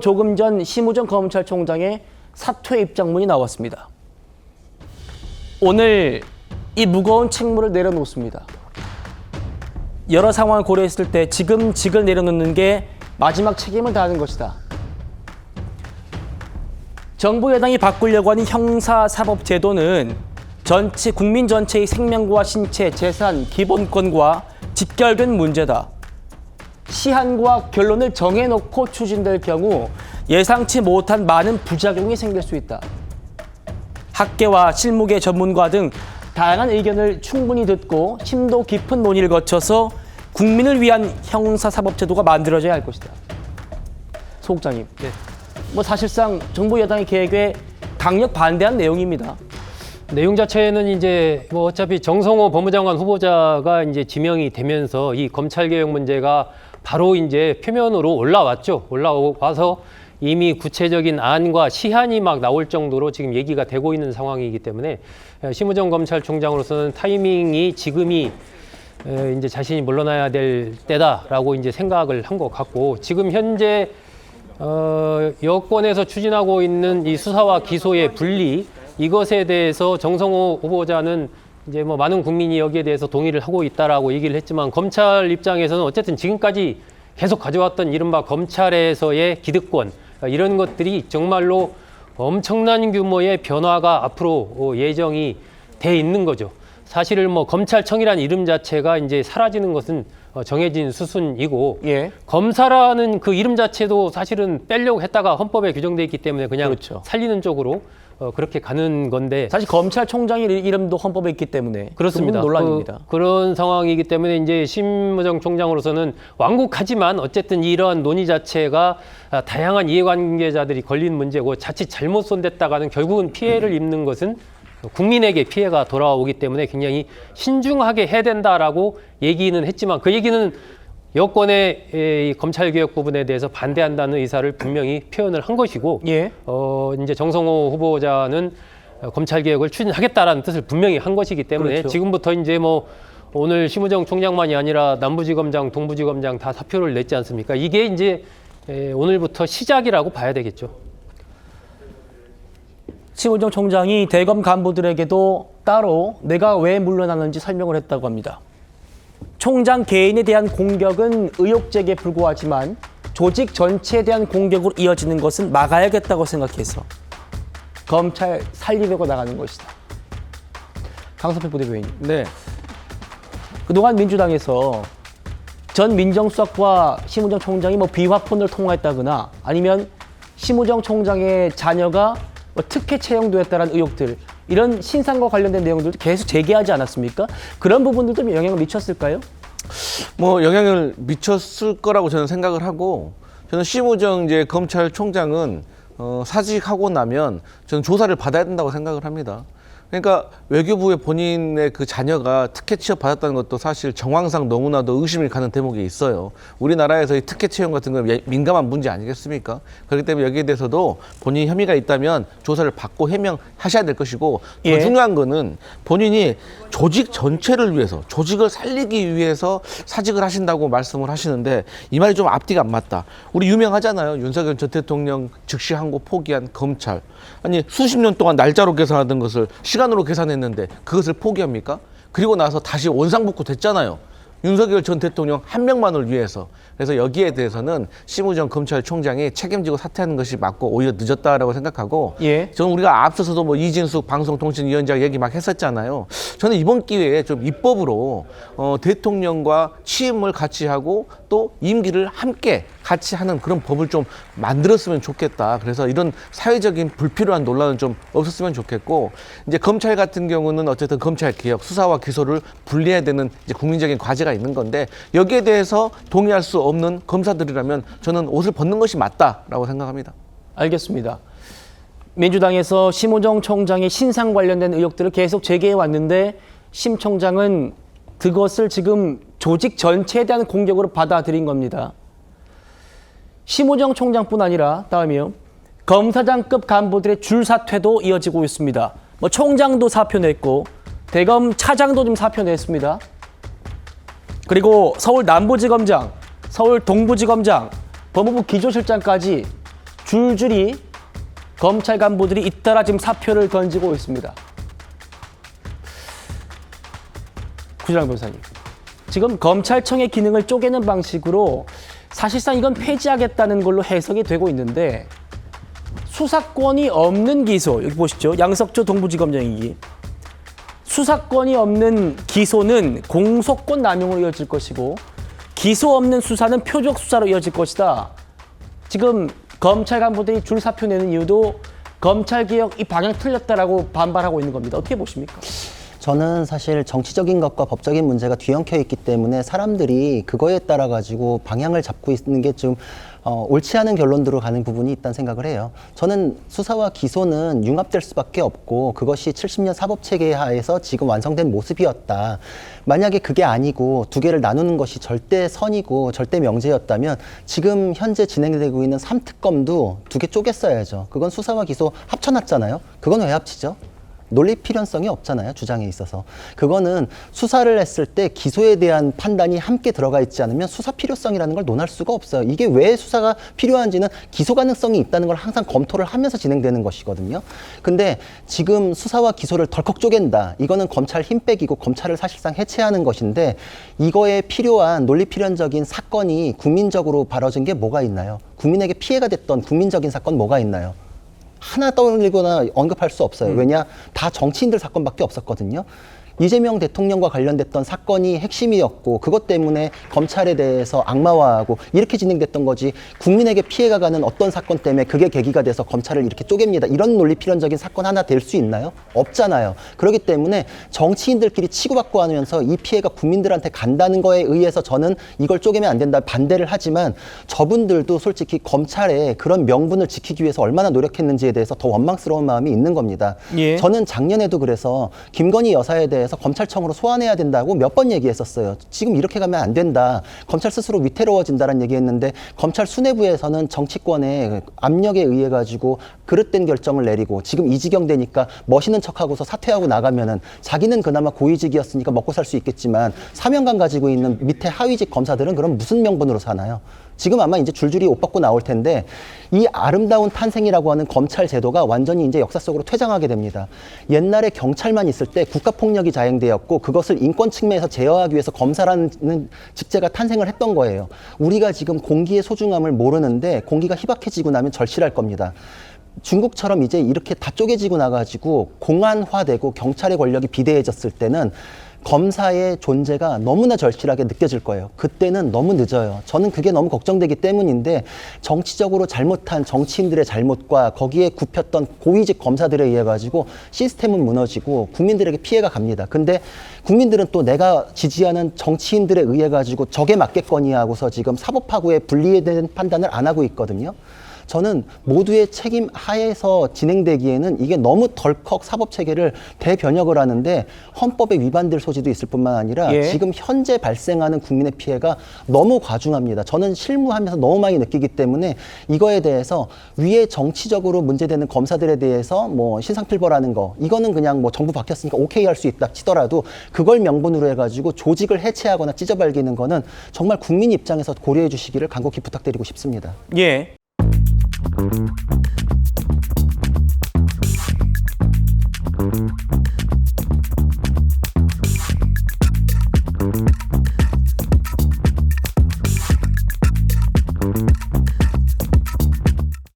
조금 전 심우정 검찰총장의 사퇴 입장문이 나왔습니다. 오늘 이 무거운 책무를 내려놓습니다. 여러 상황을 고려했을 때 지금 직을 내려놓는 게 마지막 책임을 다하는 것이다. 정부 여당이 바꾸려고 하는 형사사법 제도는 전체 국민 전체의 생명과 신체, 재산, 기본권과 직결된 문제다. 시한과 결론을 정해놓고 추진될 경우 예상치 못한 많은 부작용이 생길 수 있다. 학계와 실무계 전문가 등 다양한 의견을 충분히 듣고 심도 깊은 논의를 거쳐서 국민을 위한 형사사법제도가 만들어져야 할 것이다. 소 국장님, 뭐 사실상 정부 여당의 계획에 강력 반대한 내용입니다. 내용 자체는 이제 뭐 어차피 정성호 법무장관 후보자가 이제 지명이 되면서 이 검찰 개혁 문제가 바로 이제 표면으로 올라왔죠. 올라와서 이미 구체적인 안과 시한이 막 나올 정도로 지금 얘기가 되고 있는 상황이기 때문에 심우정 검찰총장으로서는 타이밍이 지금이 에, 이제 자신이 물러나야 될 때다라고 이제 생각을 한 것 같고 지금 현재 어, 여권에서 추진하고 있는 이 수사와 기소의 분리 이것에 대해서 정성호 후보자는 이제 뭐 많은 국민이 여기에 대해서 동의를 하고 있다라고 얘기를 했지만 검찰 입장에서는 어쨌든 지금까지 계속 가져왔던 이른바 검찰에서의 기득권 이런 것들이 정말로 엄청난 규모의 변화가 앞으로 어, 예정이 돼 있는 거죠. 사실은 뭐 검찰청이라는 이름 자체가 이제 사라지는 것은 어, 정해진 수순이고 예. 검사라는 그 이름 자체도 사실은 빼려고 했다가 헌법에 규정돼 있기 때문에 그냥 그렇죠. 살리는 쪽으로 어, 그렇게 가는 건데 사실 검찰총장의 이름도 헌법에 있기 때문에 그렇습니다. 그 부분 논란입니다. 그, 런 상황이기 때문에 이제 심무정 총장으로서는 완곡하지만 어쨌든 이러한 논의 자체가 아, 다양한 이해관계자들이 걸린 문제고 자칫 잘못 손댔다가는 결국은 피해를 입는 것은 국민에게 피해가 돌아오기 때문에 굉장히 신중하게 해야 된다라고 얘기는 했지만 그 얘기는 여권의 에, 이 검찰 개혁 부분에 대해서 반대한다는 의사를 분명히 표현을 한 것이고 예. 어, 이제 정성호 후보자는 어, 검찰 개혁을 추진하겠다라는 뜻을 분명히 한 것이기 때문에 그렇죠. 지금부터 이제 뭐 오늘 심우정 총장만이 아니라 남부지검장, 동부지검장 다 사표를 냈지 않습니까? 이게 이제 에, 오늘부터 시작이라고 봐야 되겠죠. 심우정 총장이 대검 간부들에게도 따로 내가 왜 물러나는지 설명을 했다고 합니다. 총장 개인에 대한 공격은 의혹 제기에 불구하지만 조직 전체에 대한 공격으로 이어지는 것은 막아야겠다고 생각해서 검찰 살리려고 나가는 것이다. 강서표 부대변인. 네. 그동안 민주당에서 전 민정수석과 심우정 총장이 뭐 비화폰을 통화했다거나 아니면 심우정 총장의 자녀가 뭐 특혜 채용도 했다는 의혹들 이런 신상과 관련된 내용들도 계속 제기하지 않았습니까? 그런 부분들도 좀 영향을 미쳤을까요? 뭐 영향을 미쳤을 거라고 저는 생각을 하고 저는 심우정 이제 검찰총장은 어, 사직하고 나면 저는 조사를 받아야 된다고 생각을 합니다. 그러니까 외교부에 본인의 그 자녀가 특혜 취업 받았다는 것도 사실 정황상 너무나도 의심이 가는 대목이 있어요. 우리나라에서 이 특혜 채용 같은 건 예- 민감한 문제 아니겠습니까? 그렇기 때문에 여기에 대해서도 본인이 혐의가 있다면 조사를 받고 해명하셔야 될 것이고 더 예. 중요한 거는 본인이 조직 전체를 위해서 조직을 살리기 위해서 사직을 하신다고 말씀을 하시는데 이 말이 좀 앞뒤가 안 맞다. 우리 유명하잖아요. 윤석열 전 대통령 즉시 항고 포기한 검찰. 아니 수십 년 동안 날짜로 계산하던 것을 시 간으로 계산했는데 그것을 포기합니까? 그리고 나서 다시 원상복구 됐잖아요. 윤석열 전 대통령 한 명만을 위해서. 그래서 여기에 대해서는 심우정 검찰총장이 책임지고 사퇴하는 것이 맞고 오히려 늦었다라고 생각하고 예. 저는 우리가 앞서서도 뭐 이진숙 방송통신위원장 얘기 막 했었잖아요. 저는 이번 기회에 좀 입법으로 어, 대통령과 취임을 같이 하고 또 임기를 함께 같이 하는 그런 법을 좀 만들었으면 좋겠다. 그래서 이런 사회적인 불필요한 논란은 좀 없었으면 좋겠고 이제 검찰 같은 경우는 어쨌든 검찰 개혁, 수사와 기소를 분리해야 되는 이제 국민적인 과제가 있는 건데 여기에 대해서 동의할 수 없는 검사들이라면 저는 옷을 벗는 것이 맞다라고 생각합니다. 알겠습니다. 민주당에서 심우정 총장의 신상 관련된 의혹들을 계속 제기해 왔는데 심 총장은 그것을 지금 조직 전체에 대한 공격으로 받아들인 겁니다. 심우정 총장뿐 아니라 다음이요. 검사장급 간부들의 줄 사퇴도 이어지고 있습니다. 뭐 총장도 사표 냈고 대검 차장도 좀 사표 냈습니다. 그리고 서울 남부지검장, 서울 동부지검장, 법무부 기조실장까지 줄줄이 검찰 간부들이 잇따라 지금 사표를 던지고 있습니다. 구지랑 변호사님. 지금 검찰청의 기능을 쪼개는 방식으로 사실상 이건 폐지하겠다는 걸로 해석이 되고 있는데 수사권이 없는 기소 여기 보시죠 양석조 동부지검장이 수사권이 없는 기소는 공소권 남용으로 이어질 것이고 기소 없는 수사는 표적 수사로 이어질 것이다. 지금 검찰 간부들이 줄 사표 내는 이유도 검찰 개혁 이 방향 틀렸다라고 반발하고 있는 겁니다. 어떻게 보십니까? 저는 사실 정치적인 것과 법적인 문제가 뒤엉켜 있기 때문에 사람들이 그거에 따라 가지고 방향을 잡고 있는 게좀 어, 옳지 않은 결론들로 가는 부분이 있다는 생각을 해요. 저는 수사와 기소는 융합될 수밖에 없고 그것이 70년 사법 체계 하에서 지금 완성된 모습이었다. 만약에 그게 아니고 두 개를 나누는 것이 절대 선이고 절대 명제였다면 지금 현재 진행되고 있는 삼특검도 두 개 쪼갰어야죠. 그건 수사와 기소 합쳐놨잖아요. 그건 왜 합치죠? 논리 필연성이 없잖아요. 주장에 있어서. 그거는 수사를 했을 때 기소에 대한 판단이 함께 들어가 있지 않으면 수사 필요성이라는 걸 논할 수가 없어요. 이게 왜 수사가 필요한지는 기소 가능성이 있다는 걸 항상 검토를 하면서 진행되는 것이거든요. 근데 지금 수사와 기소를 덜컥 쪼갠다. 이거는 검찰 힘 빼기고 검찰을 사실상 해체하는 것인데 이거에 필요한 논리 필연적인 사건이 국민적으로 벌어진 게 뭐가 있나요? 국민에게 피해가 됐던 국민적인 사건 뭐가 있나요? 하나 떠올리거나 언급할 수 없어요. 왜냐 다 정치인들 사건밖에 없었거든요. 이재명 대통령과 관련됐던 사건이 핵심이었고 그것 때문에 검찰에 대해서 악마화하고 이렇게 진행됐던 거지 국민에게 피해가 가는 어떤 사건 때문에 그게 계기가 돼서 검찰을 이렇게 쪼갭니다. 이런 논리 필연적인 사건 하나 될 수 있나요? 없잖아요. 그렇기 때문에 정치인들끼리 치고받고 하면서 이 피해가 국민들한테 간다는 거에 의해서 저는 이걸 쪼개면 안 된다 반대를 하지만 저분들도 솔직히 검찰의 그런 명분을 지키기 위해서 얼마나 노력했는지에 대해서 더 원망스러운 마음이 있는 겁니다. 예. 저는 작년에도 그래서 김건희 여사에 대해서 검찰청으로 소환해야 된다고 몇 번 얘기했었어요. 지금 이렇게 가면 안 된다. 검찰 스스로 위태로워진다는 얘기했는데 검찰 수뇌부에서는 정치권의 압력에 의해 가지고 그릇된 결정을 내리고 지금 이 지경 되니까 멋있는 척하고서 사퇴하고 나가면은 자기는 그나마 고위직이었으니까 먹고 살 수 있겠지만 사명감 가지고 있는 밑에 하위직 검사들은 그럼 무슨 명분으로 사나요? 지금 아마 이제 줄줄이 옷 벗고 나올 텐데 이 아름다운 탄생이라고 하는 검찰 제도가 완전히 이제 역사 속으로 퇴장하게 됩니다. 옛날에 경찰만 있을 때 국가 폭력이 자행되었고 그것을 인권 측면에서 제어하기 위해서 검사라는 직제가 탄생을 했던 거예요. 우리가 지금 공기의 소중함을 모르는데 공기가 희박해지고 나면 절실할 겁니다. 중국처럼 이제 이렇게 다 쪼개지고 나가지고 공안화되고 경찰의 권력이 비대해졌을 때는 검사의 존재가 너무나 절실하게 느껴질 거예요. 그때는 너무 늦어요. 저는 그게 너무 걱정되기 때문인데 정치적으로 잘못한 정치인들의 잘못과 거기에 굽혔던 고위직 검사들에 의해 가지고 시스템은 무너지고 국민들에게 피해가 갑니다. 근데 국민들은 또 내가 지지하는 정치인들에 의해 가지고 적에 맞겠거니 하고서 지금 사법하고의 대한 판단을 안 하고 있거든요. 저는 모두의 책임 하에서 진행되기에는 이게 너무 덜컥 사법 체계를 대변혁을 하는데 헌법에 위반될 소지도 있을 뿐만 아니라 예. 지금 현재 발생하는 국민의 피해가 너무 과중합니다. 저는 실무하면서 너무 많이 느끼기 때문에 이거에 대해서 위에 정치적으로 문제되는 검사들에 대해서 뭐 신상필벌하는 거 이거는 그냥 뭐 정부 바뀌었으니까 오케이 할 수 있다 치더라도 그걸 명분으로 해가지고 조직을 해체하거나 찢어발기는 거는 정말 국민 입장에서 고려해 주시기를 간곡히 부탁드리고 싶습니다. 예. Thank you.